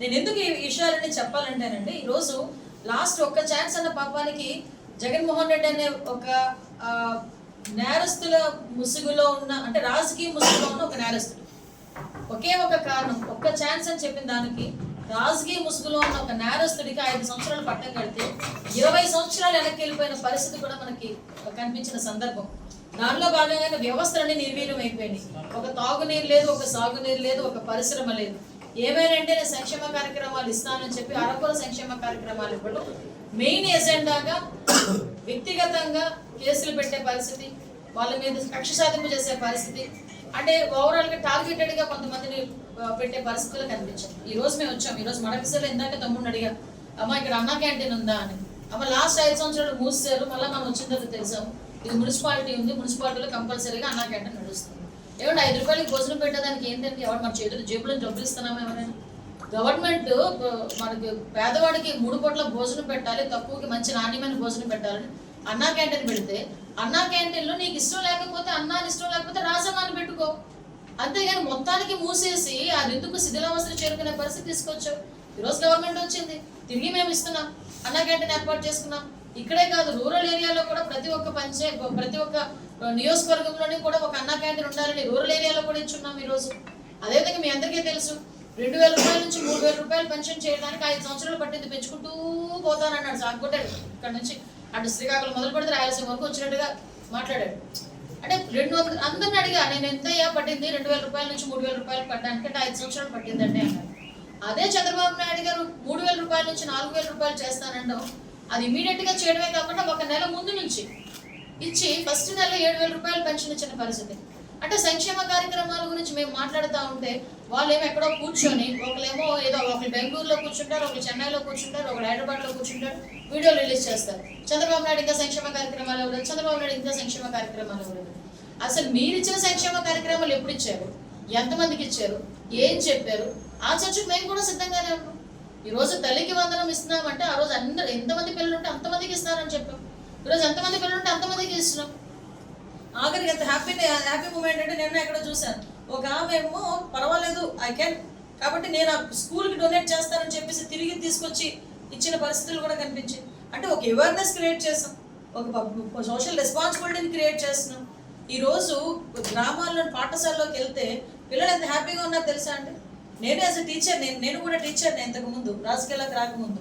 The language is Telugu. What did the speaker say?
నేను ఎందుకు ఈ విషయాలన్నీ చెప్పాలంటేనండి ఈరోజు లాస్ట్ ఒక్క ఛాన్స్ అన్న పాపానికి జగన్మోహన్ రెడ్డి అనే ఒక నేరస్తుల ముసుగులో ఉన్న అంటే రాజకీయ ముసుగులో ఉన్న ఒక నేరస్తుడు ఒకే ఒక కారణం ఒక్క ఛాన్స్ అని చెప్పిన దానికి రాజకీయ ముసుగులో ఉన్న ఒక నేరస్తుడికి ఐదు సంవత్సరాలు పట్టం కడితే ఇరవై సంవత్సరాలు వెనక్కి వెళ్ళిపోయిన పరిస్థితి కూడా మనకి కనిపించిన సందర్భం. దానిలో భాగంగానే వ్యవస్థలన్నీ నిర్వీర్యం అయిపోయినాయి. ఒక తాగునీరు లేదు ఒక సాగునీరు లేదు ఒక పరిశ్రమ లేదు. ఏమైనంటే నేను సంక్షేమ కార్యక్రమాలు ఇస్తానని చెప్పి అరకుల సంక్షేమ కార్యక్రమాలు ఇవ్వడం మెయిన్ ఎజెండాగా వ్యక్తిగతంగా కేసులు పెట్టే పరిస్థితి వాళ్ళ మీద కక్ష సాధింపు చేసే పరిస్థితి అంటే ఓవరాల్ టార్గెటెడ్గా గా కొంతమందిని పెట్టే పరిస్థితులు కనిపించాయి. ఈ రోజు మేము వచ్చాం. ఈ రోజు మడకసిలో ఇందాక తమ్ముడిని అడిగా అమ్మ ఇక్కడ అన్నా క్యాంటీన్ ఉందా? అని. అమ్మ లాస్ట్ ఐదు సంవత్సరాలు మూసారు మళ్ళీ మనం వచ్చిన తర్వాత తెలిసాము ఇది మున్సిపాలిటీ ఉంది. మున్సిపాలిటీలో కంపల్సరీగా అన్నా క్యాంటీన్ నడుస్తుంది. ఏమంటే ఐదు రూపాయలకి భోజనం పెట్టేదానికి ఏంటంటే ఎవరు మన చేతులు జేబులో డబ్బులు ఇస్తున్నామా ఎవరైనా? గవర్నమెంట్ మనకి పేదవాడికి మూడు పూట్ల భోజనం పెట్టాలి తక్కువకి మంచి నాణ్యమైన భోజనం పెట్టాలని అన్నా క్యాంటీన్ పెడితే అన్నా క్యాంటీన్లో నీకు ఇష్టం లేకపోతే అన్నాని ఇష్టం లేకపోతే రాజమాని పెట్టుకో. అంతేగాని మొత్తానికి మూసేసి అది ఎందుకు శిథిలావస్థలు చేరుకునే పరిస్థితి తీసుకొచ్చావు. ఈరోజు గవర్నమెంట్ వచ్చింది. తిరిగి మేము ఇస్తున్నాం. అన్నా క్యాంటీన్ ఏర్పాటు చేసుకున్నాం. ఇక్కడే కాదు రూరల్ ఏరియాలో కూడా ప్రతి ఒక్క పంచాయత్ ప్రతి ఒక్క నియోజకవర్గంలోని కూడా ఒక అన్నా క్యాంటీన్ ఉండాలని రూరల్ ఏరియాలో కూడా ఇచ్చున్నాం ఈరోజు. అదేవిధంగా మీ అందరికీ తెలుసు రెండు వేల రూపాయల నుంచి మూడు వేల రూపాయలు పెన్షన్ చేయడానికి ఐదు సంవత్సరాలు పట్టింది పెంచుకుంటూ పోతానన్నాడు సాగుకొట్టాడు ఇక్కడ నుంచి అటు శ్రీకాకుళం మొదలు పెడితే రాయలసీమ వరకు వచ్చినట్టుగా మాట్లాడాడు. అంటే రెండు వందల అందరిని అడిగా నేను ఎంతయ్యా పట్టింది? రెండు వేల రూపాయల నుంచి మూడు వేల రూపాయలు పట్టడానికి అంటే ఐదు సంవత్సరాలు పట్టిందండి అన్నాడు. అదే చంద్రబాబు నాయుడు గారు మూడు వేల రూపాయల నుంచి నాలుగు వేల రూపాయలు చేస్తానండం అది ఇమీడియట్గా చేయడమే కాకుండా ఒక నెల ముందు నుంచి ఇచ్చి ఫస్ట్ నెల ఏడు వేల రూపాయలు పెన్షన్ ఇచ్చిన పరిస్థితి. అంటే సంక్షేమ కార్యక్రమాల గురించి మేము మాట్లాడుతూ ఉంటే వాళ్ళు ఏమో ఎక్కడో కూర్చొని ఒకళ్ళేమో ఏదో ఒకరు బెంగళూరులో కూర్చుంటారు ఒకరు చెన్నైలో కూర్చుంటారు ఒకరు హైదరాబాద్లో కూర్చుంటారు వీడియో రిలీజ్ చేస్తారు. చంద్రబాబు నాయుడు ఇంకా సంక్షేమ కార్యక్రమాలు ఇవ్వలేదు చంద్రబాబు నాయుడు ఇంకా సంక్షేమ కార్యక్రమాలు ఇవ్వలేదు అసలు మీరు ఇచ్చిన సంక్షేమ కార్యక్రమాలు ఎప్పుడు ఇచ్చారు? ఎంతమందికి ఇచ్చారు? ఏం చెప్పారు? ఆ చర్చకు మేము కూడా సిద్ధంగానే ఉన్నాం. ఈ రోజు తల్లికి వందనం ఇస్తున్నామంటే ఆ రోజు అందరు ఎంతమంది పిల్లలు ఉంటే అంతమందికి ఇస్తారని చెప్పాం. ఈరోజు ఎంతమంది పిల్లలు ఉంటే అంతమందికి ఇస్తున్నాం. ఆఖరికి అంత హ్యాపీ హ్యాపీ మూమెంట్ అంటే నిన్న ఎక్కడ చూశాను. ఒక ఆమె ఏమో పర్వాలేదు ఐ కెన్ కాబట్టి నేను ఆ స్కూల్కి డొనేట్ చేస్తానని చెప్పేసి తిరిగి తీసుకొచ్చి ఇచ్చిన పరిస్థితులు కూడా కనిపించాయి. అంటే ఒక అవేర్నెస్ క్రియేట్ చేస్తాం. ఒక సోషల్ రెస్పాన్సిబిలిటీని క్రియేట్ చేస్తున్నాం. ఈరోజు గ్రామాల్లో పాఠశాలలోకి వెళ్తే పిల్లలు ఎంత హ్యాపీగా ఉన్నారో తెలుసా అండి? నేను యాజ్ అ టీచర్ నేను నేను కూడా టీచర్ ఇంతకు ముందు రాజకీయాలకు రాకముందు.